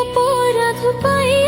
অপরাধ পাই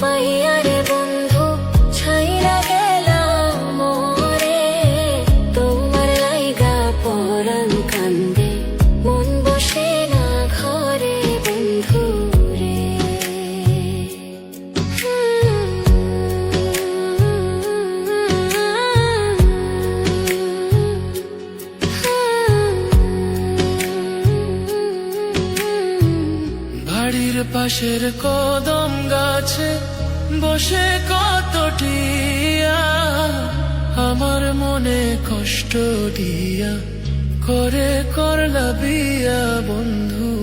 পাইয়া রে বন্ধু ছাইরা গেলাম মরে। তোমার লাইগা পরাণ কান্দে। নদীর পাশের কদম গাছে বসে কতটিয়া? আমার মনে কষ্ট দিয়া করে করলা বিয়া বন্ধু।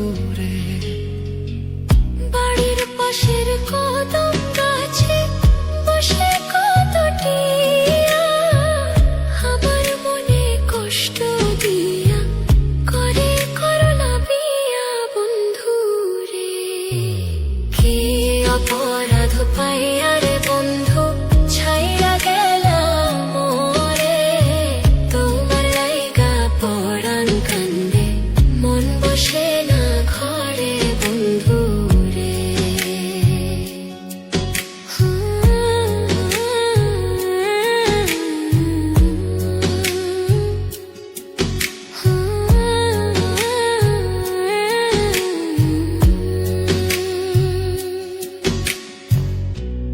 অপরাধ পাইয়া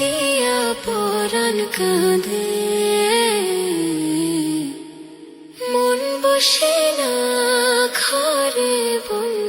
দিয়া পরাণ কাঁদে মন বসে না ঘরে বন